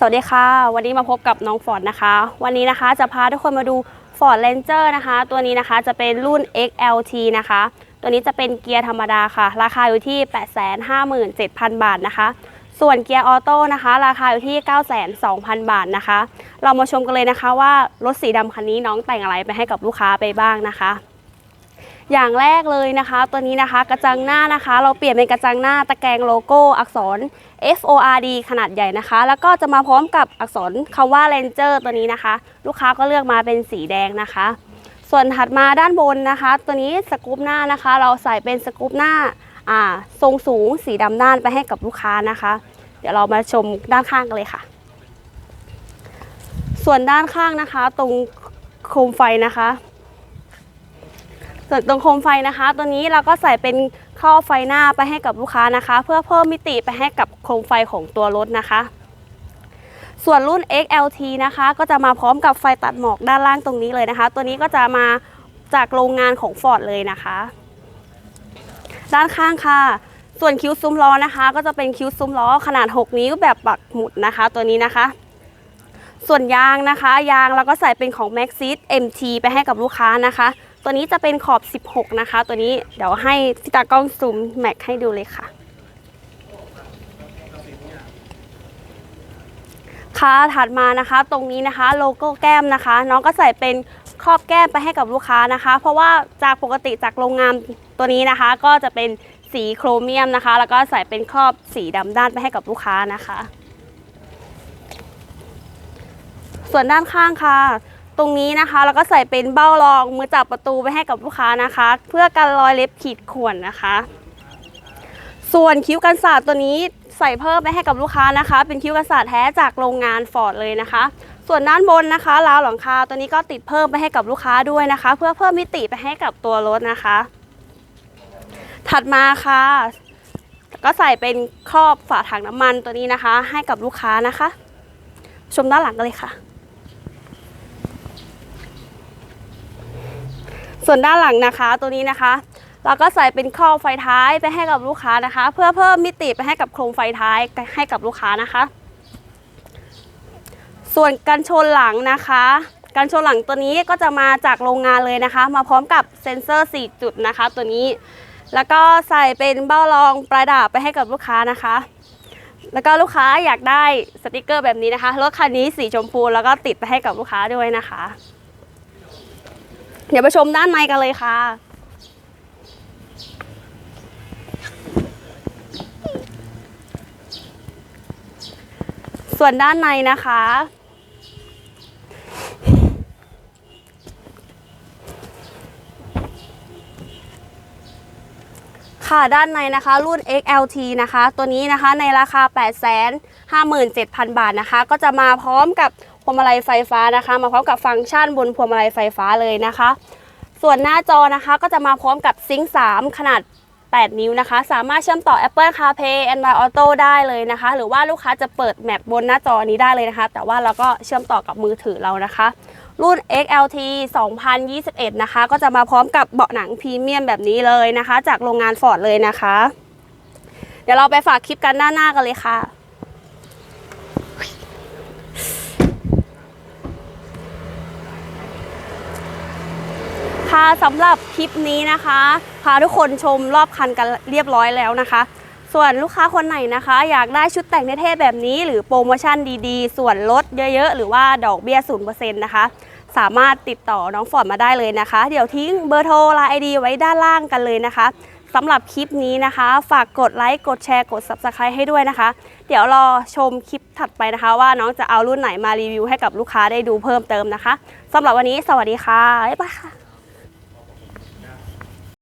สวัสดีค่ะ วันนี้มาพบกับน้องฟอร์ดนะคะ วันนี้นะคะจะพาทุกคนมาดู Ford Ranger นะคะ ตัวนี้นะคะจะเป็นรุ่น XLT นะคะ ตัวนี้จะเป็นเกียร์ธรรมดาค่ะ ราคาอยู่ที่ 857,000 บาทนะคะ ส่วนเกียร์ออโต้นะคะ ราคาอยู่ที่ 902,000 บาทนะคะ เรามาชมกันเลยนะคะว่ารถสีดำคันนี้น้องแต่งอะไรไปให้กับลูกค้าไปบ้างนะคะ อย่างแรกเลยนะคะ ตัวนี้นะคะกระจังหน้านะคะ เราเปลี่ยนเป็นกระจังหน้าตะแกรงโลโก้อักษร F O R D ขนาดใหญ่นะคะ แล้วก็จะมาพร้อมกับอักษรคำว่า Ranger ตัวนี้นะคะ ลูกค้าก็เลือกมาเป็นสีแดงนะคะ ส่วนถัดมาด้านบนนะคะ ตัวนี้สกูปหน้านะคะ เราใส่เป็นสกูปหน้าอ่าทรงสูงสีดำด้านไปให้กับลูกค้านะคะ เดี๋ยวเรามาชมด้านข้างกันเลยค่ะ ส่วนด้านข้างนะคะ ตรงโคมไฟนะคะ ส่วนตรงโคมไฟนะคะ ตัวนี้เราก็ใส่เป็นข้อไฟหน้าไปให้กับลูกค้านะคะ เพื่อเพิ่มมิติไปให้กับโคมไฟของตัวรถนะคะ ส่วนรุ่น XLT นะคะ ก็จะมาพร้อมกับไฟตัดหมอกด้านล่างตรงนี้เลยนะคะ ตัวนี้ก็จะมาจากโรงงานของ Ford เลยนะคะ ด้านข้างค่ะ ส่วนคิ้วซุ้มล้อนะคะ ก็จะเป็นคิ้วซุ้มล้อขนาด 6 นิ้วแบบปักหมุดนะคะ ตัวนี้นะคะส่วนยางนะคะ ยางเราก็ใส่เป็นของ Maxxis MT ไปให้กับลูกค้านะคะ ตัวนี้จะเป็นขอบ 16 นะคะ ตัวนี้เดี๋ยวให้พี่ตากล้องซูมแม็กให้ดูเลยค่ะค่ะถัดมานะคะตรงนี้นะคะโลโก้แก้มนะคะ น้องก็ใส่เป็นครอบแก้มไปให้กับลูกค้านะคะ เพราะว่าจากปกติจากโรงงานตัวนี้นะคะ ก็จะเป็นสีโครเมียมนะคะ แล้วก็ใส่เป็นครอบสีดำด้านไปให้กับลูกค้านะคะ ส่วนด้านข้างค่ะ ตรงนี้นะคะเราก็ใส่เป็นเบ้ารองมือจับประตูไปให้กับลูกค้านะคะ เพื่อกันรอยเล็บขีดข่วนนะคะ ส่วนคิ้วกันศาสตร์ตัวนี้ใส่เพิ่มไปให้กับลูกค้านะคะ เป็นคิ้วกันศาสตร์แท้จากโรงงานฟอร์ดเลยนะคะ ส่วนด้านบนนะคะราวหลังคาตัวนี้ก็ติดเพิ่มไปให้กับลูกค้าด้วยนะคะ เพื่อเพิ่มมิติไปให้กับตัวรถนะคะ ถัดมาค่ะก็ใส่เป็นครอบฝาถังน้ำมันตัวนี้นะคะ ให้กับลูกค้านะคะ ชมด้านหลังกันเลยค่ะ ส่วนด้านหลังนะคะตัวนี้นะคะ เราก็ใส่เป็นข้อไฟท้ายไปให้กับลูกค้านะคะ เพื่อเพิ่มมิติไปให้กับโครงไฟท้ายให้กับลูกค้านะคะ ส่วนกันชนหลังนะคะกันชนหลังตัวนี้ก็จะมาจากโรงงานเลยนะคะ มาพร้อมกับเซ็นเซอร์ 4 จุดนะคะ ตัวนี้ แล้วก็ใส่เป็นเบ้ารองปลายดาบไปให้กับลูกค้านะคะ แล้วก็ลูกค้าอยากได้สติกเกอร์แบบนี้นะคะรถคันนี้สีชมพูแล้วก็ติดไปให้กับลูกค้าด้วยนะคะ เดี๋ยวไปชมด้านในกันเลยค่ะ ส่วนด้านในนะคะ ค่ะด้านในนะคะ รุ่น XLT นะคะ ตัวนี้นะคะในราคา 857,000 บาทนะคะ ก็จะมาพร้อมกับ วงมาลัยไฟฟ้านะคะ มาพร้อมกับฟังก์ชันบนพวงมาลัยไฟฟ้าเลยนะคะ ส่วนหน้าจอนะคะก็จะมาพร้อมกับซิงค์3ขนาด 8 นิ้วนะคะ สามารถเชื่อมต่อ Apple CarPlay Android Auto ได้เลยนะคะ หรือว่าลูกค้าจะเปิดแมปบนหน้าจอนี้ได้เลยนะคะ แต่ว่าเราก็เชื่อมต่อกับมือถือเรานะคะ รุ่น XLT 2021 นะคะ ก็จะมาพร้อมกับเบาะหนังพรีเมียมแบบนี้เลยนะคะ จากโรงงานฟอร์ดเลยนะคะ เดี๋ยวเราไปฝากคลิปกันด้าหน้ากันเลยค่ะ ค่ะสำหรับคลิปนี้นะคะพาทุกคนชมรอบคันกันเรียบร้อยแล้วนะคะ ส่วนลูกค้าคนไหนนะคะ อยากได้ชุดแต่งเท่ๆแบบนี้ หรือโปรโมชั่นดีๆ ส่วนลดเยอะๆ หรือว่าดอกเบี้ย0%นะคะ สามารถติดต่อน้องฟอร์ดมาได้เลยนะคะ เดี๋ยวทิ้งเบอร์โทรไลน์ไอดีไว้ด้านล่างกันเลยนะคะสำหรับคลิปนี้นะคะ ฝากกดไลค์กดแชร์กด Subscribe ให้ด้วยนะคะ เดี๋ยวรอชมคลิปถัดไปนะคะ ว่าน้องจะเอารุ่นไหนมารีวิวให้กับลูกค้าได้ดูเพิ่มเติมนะคะสำหรับวันนี้สวัสดีค่ะบ๊ายบายค่ะ